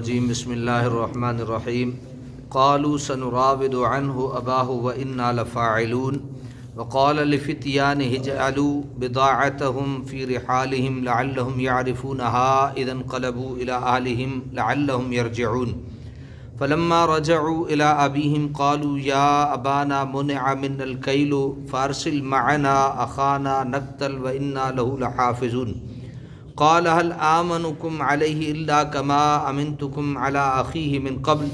الرجیم بسم اللہ الرحمن الرحیم قالوا سنراود عنه أباه وإنا لفاعلون. وقال لفتيانه اجعلوا بضاعتهم في رحالهم لعلهم يعرفونها إذا انقلبوا إلى أهلهم لعلهم يرجعون. فلما رجعوا إلى أبيهم قالوا يا أبانا منع منا الكيل فارسل معنا أخانا نقتل وإنا له لحافظون قال هل آمنكم عليه إلا كما أمنتكم على أخيه من قبل؟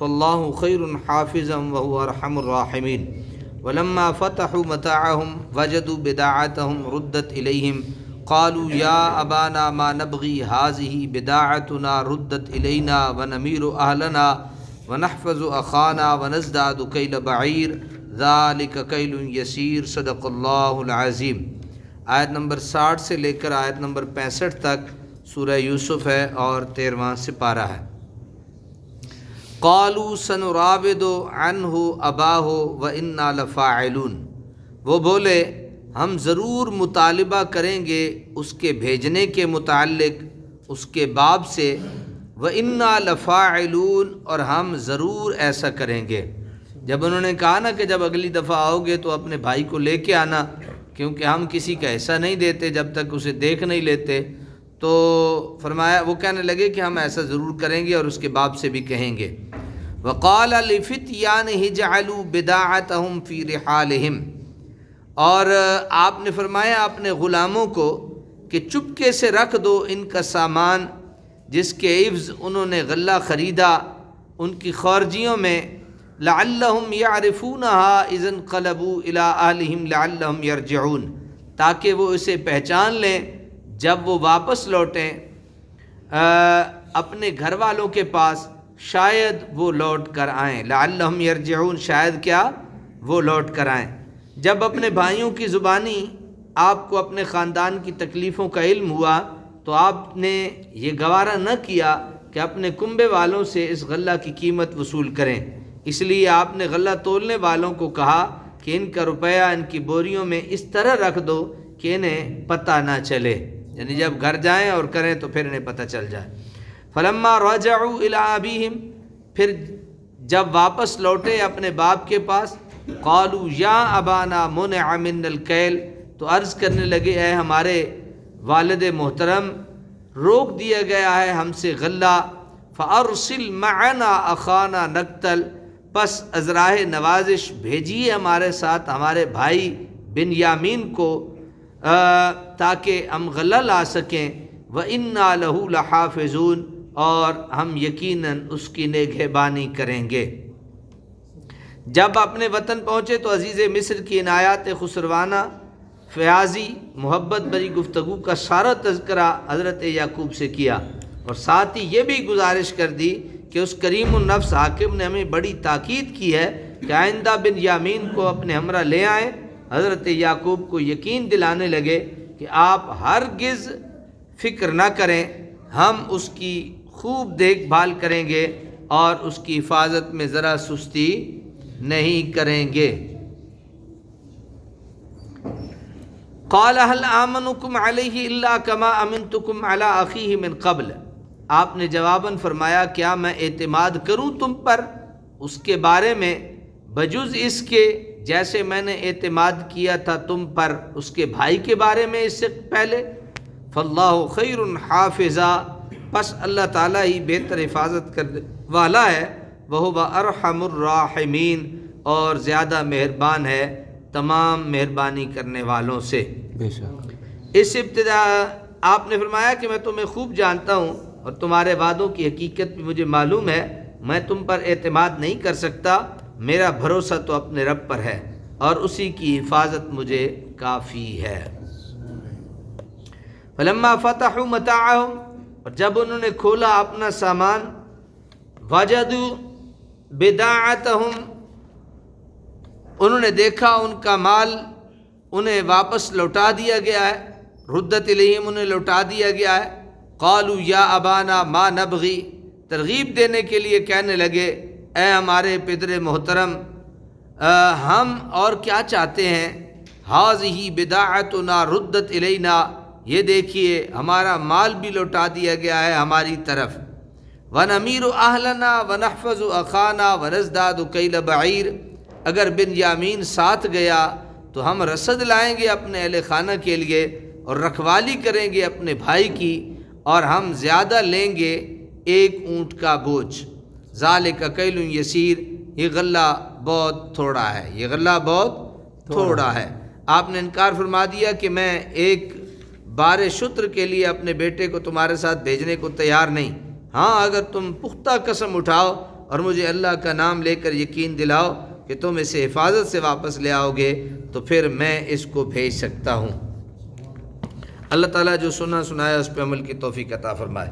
فالله خير حافظا وهو أرحم الراحمين. ولما فتحوا متاعهم وجدوا بداعتهم ردت إليهم قالوا يا أبانا ما نبغي هذه بداعتنا ردت إلينا ونمير أهلنا ونحفظ أخانا ونزداد كيل بعير. ذلك كيل يسير صدق الله العظيم. آیت نمبر ساٹھ سے لے کر آیت نمبر پینسٹھ تک سورہ یوسف ہے اور تیرواں سپارہ ہے۔ قالو سن راود و ان ہو ابا ہو و ان لفاعلون۔ وہ بولے، ہم ضرور مطالبہ کریں گے اس کے بھیجنے کے متعلق، اس کے باب سے۔ و ان لفاعلون، اور ہم ضرور ایسا کریں گے۔ جب انہوں نے کہا نا کہ جب اگلی دفعہ آؤ گے تو اپنے بھائی کو لے کے آنا۔ کیونکہ ہم کسی کا ایسا نہیں دیتے، جب تک اسے دیکھ نہیں لیتے، تو فرمایا، وہ کہنے لگے کہ ہم ایسا ضرور کریں گے اور اس کے باپ سے بھی کہیں گے۔ وقال لفت یان ہجعلوا بداعتهم فی رحالہم۔ اور آپ نے فرمایا اپنے غلاموں کو کہ چپکے سے رکھ دو ان کا سامان جس کے عفظ انہوں نے غلہ خریدا، ان کی خورجیوں میں لعلہم یعرفونہا اذن قلبو الى اہلہم لعلہم یرجعون، تاکہ وہ اسے پہچان لیں جب وہ واپس لوٹیں۔ اپنے گھر والوں کے پاس شاید وہ لوٹ کر آئیں۔ لعلہم یرجعون، شاید کیا؟ وہ لوٹ کر آئیں۔ جب اپنے بھائیوں کی زبانی آپ کو اپنے خاندان کی تکلیفوں کا علم ہوا، تو آپ نے یہ گوارہ نہ کیا کہ اپنے کنبے والوں سے اس غلہ کی قیمت وصول کریں۔ اس لیے آپ نے غلہ تولنے والوں کو کہا کہ ان کا روپیہ ان کی بوریوں میں اس طرح رکھ دو کہ انہیں پتہ نہ چلے۔ یعنی جب گھر جائیں اور کریں تو پھر انہیں پتہ چل جائے۔ فلما رجعوا الى ابيهم پھر جب واپس لوٹے اپنے باپ کے پاس، قالوا یا ابانا منع من الکیل۔ تو عرض کرنے لگے، اے ہمارے والد محترم، روک دیا گیا ہے ہم سے غلہ، فارسل معنا اخانا نقتل۔ پس ازراہ نوازش بھیجیے ہمارے ساتھ، ہمارے بھائی بن یامین کو تاکہ ہم غلہ لا سکیں۔ و انا لہو لحافظون، اور ہم یقیناً اس کی نگہبانی کریں گے۔ جب اپنے وطن پہنچے تو عزیز مصر کی عنایات خسروانہ، فیاضی، محبت بری گفتگو کا سارا تذکرہ حضرت یعقوب سے کیا۔ اور ساتھ ہی یہ بھی گزارش کر دی کہ اس کریم النفس حاکم نے ہمیں بڑی تاکید کی ہے کہ آئندہ بن یامین کو اپنے ہمراہ لے آئیں۔ حضرت یعقوب کو یقین دلانے لگے کہ آپ ہرگز فکر نہ کریں، ہم اس کی خوب دیکھ بھال کریں گے اور اس کی حفاظت میں ذرا سستی نہیں کریں گے۔ قال هل آمنكم علیہ اللہ کما امنتکم علی اخیہ من قبل؟ آپ نے جواباً فرمایا کیا میں اعتماد کروں تم پر؟ اس کے بارے میں بجز اس کے جیسے میں نے اعتماد کیا تھا تم پر اس کے بھائی کے بارے میں اس سے پہلے۔ فاللہ خیر حافظہ۔ پس اللہ تعالیٰ ہی بہتر حفاظت کر والا ہے۔ وہ ارحم الراحمین۔ اور زیادہ مہربان ہے تمام مہربانی کرنے والوں سے۔ بے شک۔ اس ابتدا آپ نے فرمایا کہ میں تمہیں خوب جانتا ہوں۔ اور تمہارے وعدوں کی حقیقت بھی مجھے معلوم ہے، میں تم پر اعتماد نہیں کر سکتا، میرا بھروسہ تو اپنے رب پر ہے، اور اسی کی حفاظت مجھے کافی ہے۔ فلما فتح متاعهم اور جب انہوں نے کھولا اپنا سامان، وجدوا بداعتهم انہوں نے دیکھا ان کا مال انہیں واپس لوٹا دیا گیا ہے، ردت علیہم انہیں لوٹا دیا گیا ہے۔ قالو یا ابانا ما نبغی؟ ترغیب دینے کے لیے کہنے لگے، اے ہمارے پدر محترم ہم اور کیا چاہتے ہیں؟ حاض ہی بداعتنا ردت علینا یہ دیکھیے، ہمارا مال بھی لوٹا دیا گیا ہے ہماری طرف۔ ون امیر و اہلنا و نحفظ و اخانہ و رزداد و بعیر۔ اگر بن یامین ساتھ گیا، تو ہم رسد لائیں گے اپنے اہل خانہ کے لیے اور رکھوالی کریں گے اپنے بھائی کی۔ اور ہم زیادہ لیں گے ایک اونٹ کا بوجھ۔ ظال کا کیل یسیر۔ یہ غلہ بہت تھوڑا ہے۔ یہ غلہ بہت تھوڑا ہے۔ آپ نے انکار فرما دیا کہ میں ایک بار شتر کے لیے اپنے بیٹے کو تمہارے ساتھ بھیجنے کو تیار نہیں۔ ہاں اگر تم پختہ قسم اٹھاؤ اور مجھے اللہ کا نام لے کر یقین دلاؤ کہ تم اسے حفاظت سے واپس لے آؤ گے، تو پھر میں اس کو بھیج سکتا ہوں۔ اللہ تعالیٰ جو سنا سنایا اس پہ عمل کی توفیق عطا فرمائے۔